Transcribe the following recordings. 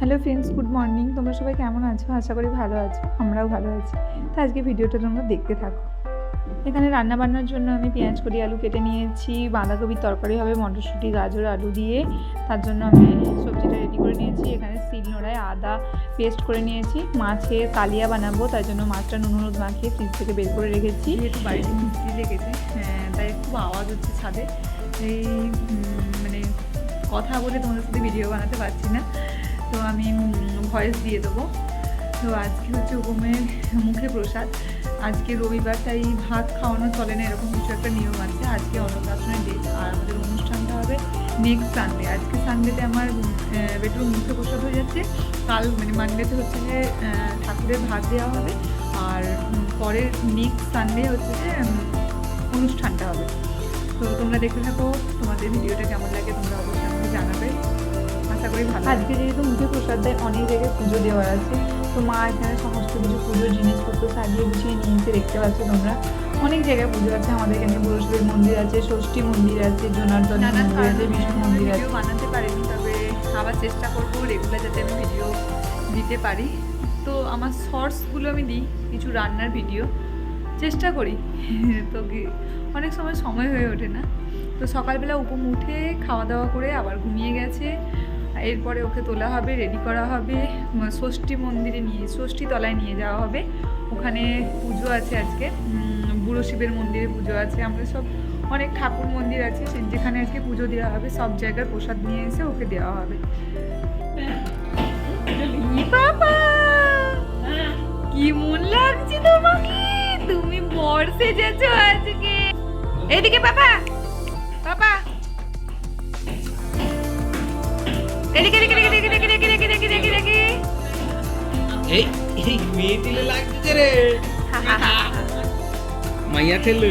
Hello friends, good morning. তোমরা সবাই কেমন আছো? আশা করি ভালো আছো, আমরাও ভালো আছি। তো আজকে ভিডিওটা তোমরা দেখতে থাকো। এখানে রান্না বান্নার জন্য আমি পেঁয়াজ কড়ি আলু কেটে নিয়েছি। বাঁধাকপির তরকারি হবে, মটরশুঁটি, গাজর, আলু দিয়ে। তার জন্য আমি সবজিটা রেডি করে নিয়েছি। এখানে শিল নোড়ায়, আদা পেস্ট করে নিয়েছি। মাছের কালিয়া বানাবো তার জন্য মাছটা নুন, হলুদ মাখিয়ে ফ্রিজ থেকে বের করে রেখেছি। যেহেতু বাড়িতে মিস্ত্রি লেগেছে হ্যাঁ তাই খুব আওয়াজ হচ্ছে ছাদে। এই মানে কথা বলে তোমাদের সাথে ভিডিও বানাতে পারছি না। তো আমি ভয়েস দিয়ে দেবো। তো আজকে হচ্ছে উপমের মুখে প্রসাদ। আজকে রবিবার, তাই ভাত খাওয়ানো চলে না, এরকম কিছু একটা নিয়ম আছে। আজকে অন্নপ্রাশনের ডেট আর আমাদের অনুষ্ঠানটা হবে নেক্সট সানডে আজকে সানডেতে আমার বেডরুম মুখে প্রসাদ হয়ে যাচ্ছে। কাল মানে মানডেতে হচ্ছে যে ঠাকুরের ভাত দেওয়া হবে। আর পরের নেক্সট সানডে হচ্ছে যে অনুষ্ঠানটা হবে। তো তোমরা দেখতে থাকো, তোমাদের ভিডিওটা কেমন লাগে তোমরা আশা করি ভালো। আজকে যেহেতু মুখে প্রসাদ দেয় অনেক জায়গায় পুজো দেওয়ার আছে। তো মা এখানে সমস্ত কিছু পুজোর জিনিসপত্র সাজিয়ে গুছিয়ে নিয়েছে দেখতে পাচ্ছ তোমরা। অনেক জায়গায় পুজো আছে আমাদের এখানে বুড়োশিবের মন্দির আছে ষষ্ঠী মন্দির আছে জনার্দন মন্দির আছে বিষ্ণু মন্দির আছে। বানাতে পারিনি তবে আবার চেষ্টা করব রেগুলার যাতে আমি ভিডিও দিতে পারি। তো আমার শর্টসগুলো আমি দিই কিছু রান্নার ভিডিও চেষ্টা করি। তো অনেক সময় সময় হয়ে ওঠে না। তো সকালবেলা উপম উঠে খাওয়া দাওয়া করে আবার ঘুমিয়ে গেছে। এরপরে ওকে তোলা হবে রেডি করা হবে ষষ্ঠী মন্দিরে নিয়ে, ষষ্ঠী তলায় নিয়ে যাওয়া হবে। ওখানে পুজো আছে আজকে বুড়ো শিবের মন্দিরে পুজো আছে, আমরা সব অনেক ঠাকুর মন্দির আছে যেখানে আজকে পুজো দেওয়া হবে, সব জায়গার প্রসাদ নিয়ে এসে ওকে দেওয়া হবে। কি মন লাগছে তোমাকে? তুমি বর সেজেছো আজকে। এদিকে পাপা পাপা এদিকে এদিকে এদিকে এদিকে এদিকে এদিকে এদিকে এদিকে এদিকে এই এই মেয়ে দিলে রে মাইয়া ঠেলে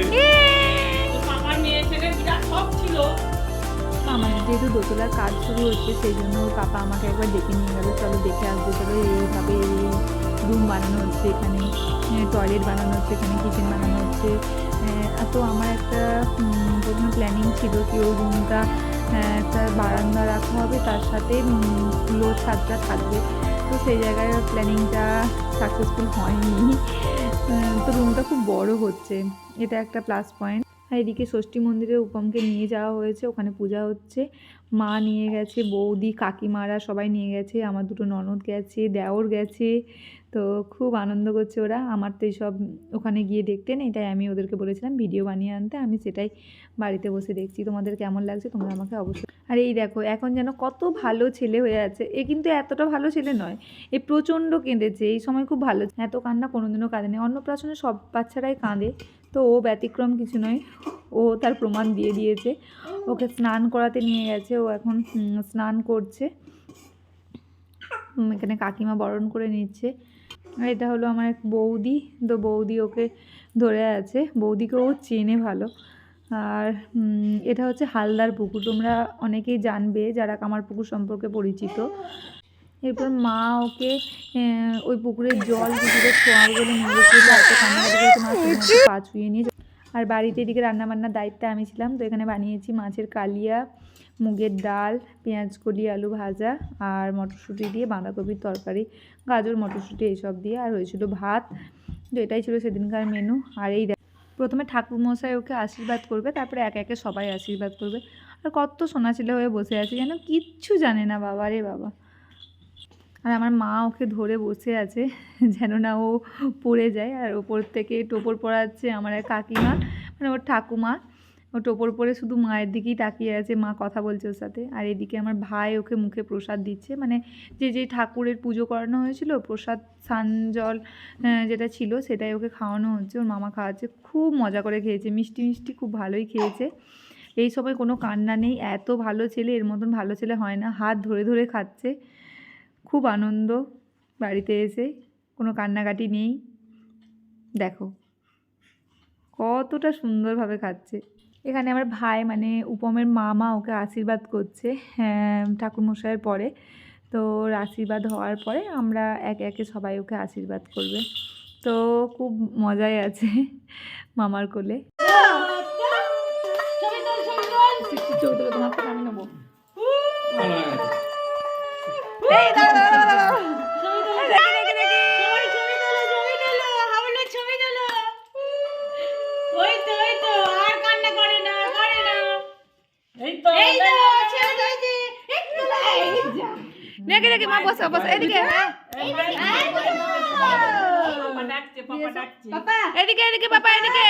আমাদের যেহেতু দোতলার কাজ শুরু হচ্ছে সেই জন্য পাপা আমাকে একবার ডেকে নিয়ে গেলো। চলো দেখে আসব, চলো এইভাবে এই রুম বানানো হচ্ছে এখানে টয়লেট বানানো হচ্ছে, এখানে কিচেন বানানো হচ্ছে। তো আমার একটা প্রথমে প্ল্যানিং ছিল কি ওই রুমটা একটা বারান্দা রাখা হবে, তার সাথে লো ছাদটা থাকবে। তো সেই জায়গায় প্ল্যানিংটা সাকসেসফুল হয়নি। তো রুমটা খুব বড় হচ্ছে। এটা একটা প্লাস পয়েন্ট আর এদিকে ষষ্ঠী মন্দিরে উপমকে নিয়ে যাওয়া হয়েছে, ওখানে পূজা হচ্ছে। মা নিয়ে গেছে, বৌদি, কাকিমারা সবাই নিয়ে গেছে, আমার দুটো ননদ গেছে, দেওর গেছে। তো খুব আনন্দ করছে ওরা। আমার তো এইসব ওখানে গিয়ে দেখতে নেই, তাই আমি ওদেরকে বলেছিলাম ভিডিও বানিয়ে আনতে। আমি সেটাই বাড়িতে বসে দেখছি। তোমাদের কেমন লাগছে তোমরা আমাকে অবশ্যই আর এই দেখো, এখন যেন কত ভালো ছেলে হয়ে আছে। এ কিন্তু এতটা ভালো ছেলে নয়, এ প্রচণ্ড কেঁদেছে। এই সময় খুব ভালো এত কান্না কোনোদিনও কাঁদেনি। অন্নপ্রাশনে সব বাচ্চারাই কাঁদে। তো ও ব্যতিক্রম কিছু নয়। ও তার প্রমাণ দিয়ে দিয়েছে। ওকে স্নান করাতে নিয়ে গেছে। ও এখন স্নান করছে। এখানে কাকিমা বরণ করে নিচ্ছে। এটা হলো আমার এক বৌদি। তো বৌদি ওকে ধরে আছে। বৌদিকে ও চেনে ভালো। আর এটা হচ্ছে হালদার পুকুর। তোমরা অনেকেই জানবে যারা কামার পুকুর সম্পর্কে পরিচিত। এরপর মা ওকে ওই পুকুরের জল পুকুরে ছোঁয়াবে বলে পা ছুঁয়ে নিয়ে আর বাড়িতে এদিকে রান্নাবান্নার দায়িত্বে আমি ছিলাম। তো এখানে বানিয়েছি মাছের কালিয়া মুগের ডাল, পেঁয়াজ কলি, আলু ভাজা আর মটরশুঁটি দিয়ে বাঁধাকপির তরকারি, গাজর, মটরশুঁটি এইসব দিয়ে। আর হয়েছিল ভাত, তো এটাই ছিল সেদিনকার মেনু আর এই প্রথমে ঠাকুর মশাই ওকে আশীর্বাদ করবে, তারপরে একে একে সবাই আশীর্বাদ করবে। আর কত সোনা ছেলে হয়ে বসে আছে যেন, কিচ্ছু জানে না বাবা রে বাবা। আর আমার মা ওকে ধরে বসে আছে যেন না ও পড়ে যায়, আর ওপর থেকে টোপর পড়াচ্ছে আমার এক কাকিমা মানে ওর ঠাকুমা। ও টোপর পরে শুধু মায়ের দিকেই তাকিয়ে আছে, মা কথা বলছে ওর সাথে। আর এদিকে আমার ভাই ওকে মুখে প্রসাদ দিচ্ছে। মানে যে যে ঠাকুরের পুজো করানো হয়েছিল, প্রসাদ সান জল যেটা ছিল, সেটাই ওকে খাওয়ানো হচ্ছে। ওর মামা খাওয়াচ্ছে। খুব মজা করে খেয়েছে। মিষ্টি মিষ্টি খুব ভালোই খেয়েছে। এই সময় কোনো কান্না নেই। এত ভালো ছেলে, এর মতন ভালো ছেলে হয় না। হাত ধরে ধরে খাচ্ছে। খুব আনন্দ বাড়িতে এসে। কোনো কান্নাকাটি নেই। দেখো। কতটা সুন্দরভাবে খাচ্ছে। এখানে আমার ভাই মানে উপমের মামা ওকে আশীর্বাদ করছে হ্যাঁ ঠাকুরমশাইয়ের পরে। তো ওর আশীর্বাদ হওয়ার পরে আমরা একে একে সবাই ওকে আশীর্বাদ করবে। তো খুব মজাই আছে মামার কোলে। তোমার আমি নেব। তো এই তো ছেড়ে একটু যা। দেখি দেখি মা বসো বসো এদিকে। এদিকে এদিকে পাপা এদিকে।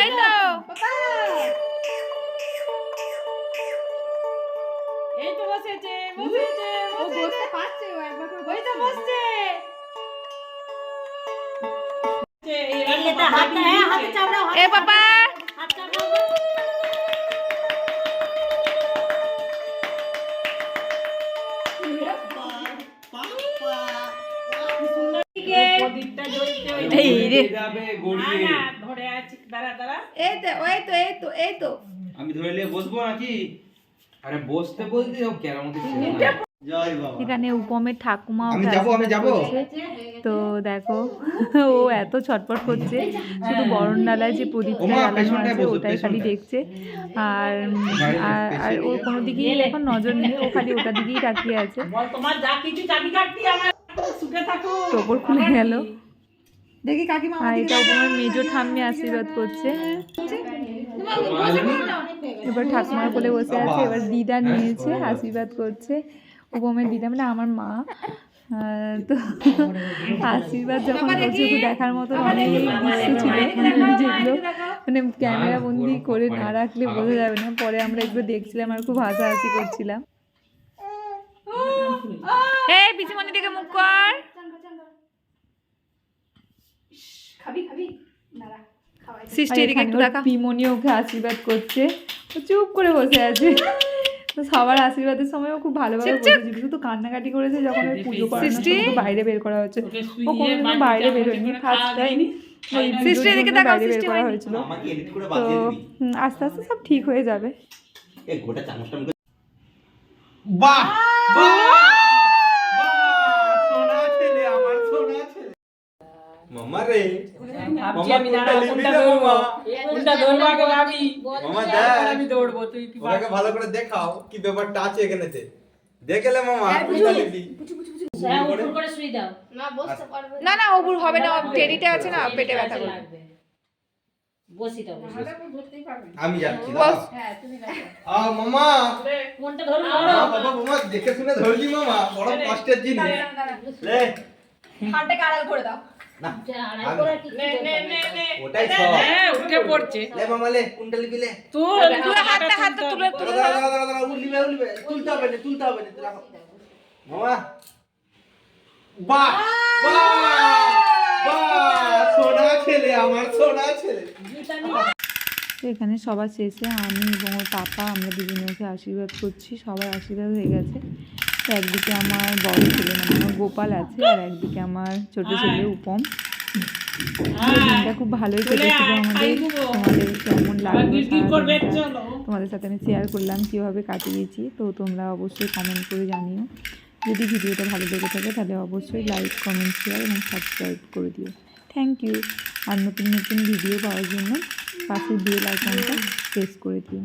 এই তো এই তো বসেছে বসেছে বসেছে। পারছে ওই তো বসছে। এটা হাত হাতে চাপড়াও এ পাপা। এই রে। যাবে না, গড়িয়ে। না, ধরে আছি। দাঁড়া দাঁড়া। এই তো এই তো এই তো এই তো। আমি ধরে নিয়ে বসবো নাকি? আরে বসতে বলতে কেরামতি এখানে উপমের ঠাকুমা আমি যাব, আমি যাব। তো দেখো ও এত ছটপট করছে। শুধু বরণ ডালায় যে প্রদীপটা ওমা, জ্বালানো আছে ওটাই খালি দেখছে। আর আর আর ও কোনো দিকেই এখন নজর নেই ও খালি ওটার দিকেই তাকিয়ে আছে। তোমার যা কিছু চাবি কাটতি আমার সুখে থাকো টোপর খুলে গেল। দেখি কাকিমা আর এটা উপমের মেজো ঠাম্মি আশীর্বাদ করছে। এবার ঠাকুমার কোলে বসে আছে এবার দিদা নিয়েছে আশীর্বাদ করছে। উপমের দিদা মানে আমার মা। তো আশীর্বাদ যখন করছে ওকে দেখার মতো অনেক দৃশ্য ছিল। যেগুলো মানে ক্যামেরা বন্দি করে না রাখলে বোঝা যাবে না। পরে আমরা এগুলো দেখছিলাম আর খুব হাসাহাসি করছিলাম। এই দিকে মুখ কর খাবি খাবি দাঁড়া খাওয়াই সৃষ্টি এদিকে একটু দেখা। পিমনি ওকে আশীর্বাদ করছে। ও চুপ করে বসে আছে। তো সবার আশীর্বাদের সময়ও খুব ভালোভাবে বসেছিল শুধু কান্নাকাটি করেছে যখন ওই পুজো বাইরে বের করা হচ্ছে ও কোনোদিনও বাইরে বের হয়নি ফার্স্ট টাইম ওই বাইরে বের করা হয়েছিল। আমাকে এডিট করে তো আস্তে আস্তে সব ঠিক হয়ে যাবে। বাহ সোনা ছেলে আমার সোনা ছেলে মামা রে। ভাবছি মামা আমি নিবি কোনটা মামা? কোনটা দৌড়বো আগে ভাবি? মামা দেখ। আমি দৌড়বো তুই কি ওনাকে ভালো করে দেখাও কি ব্যাপারটা আছে এখানেতে দেখেলে মামা কোনটা নিবি হ্যাঁ করে? শুই দাও। না না। ওবুর হবে না টেরিতে আছে না পেটে ব্যথা করবে বসি দাও আমি যাচ্ছি বস। আ মামা। কোনটা ধরবো বাবা মামা দেখে শুনে ধরলি মামা বড় কষ্টের জিনিস। লে। হাতটাকে আড়াল করে দাও। তো এখানে সবার শেষে আমি এবং ওর পাপা আমরা দুজনে ওকে আশীর্বাদ করছি। সবার আশীর্বাদ হয়ে গেছে। একদিকে আমার বড় ছেলে মানে আমার গোপাল আছে আর একদিকে আমার ছোট ছেলে উপম। দিনটা খুব ভালোই চলে কেটেছিল আমাদের। তোমাদের কেমন? চলো। তোমাদের সাথে আমি শেয়ার করলাম কীভাবে কাটিয়েছি তো তোমরা অবশ্যই কমেন্ট করে জানিও। যদি ভিডিওটা ভালো লেগে থাকে তাহলে অবশ্যই লাইক কমেন্ট শেয়ার এবং সাবস্ক্রাইব করে দিও। থ্যাংক ইউ আর নতুন নতুন ভিডিও পাওয়ার জন্য পাশের বেল আইকনটা প্রেস করে দিও।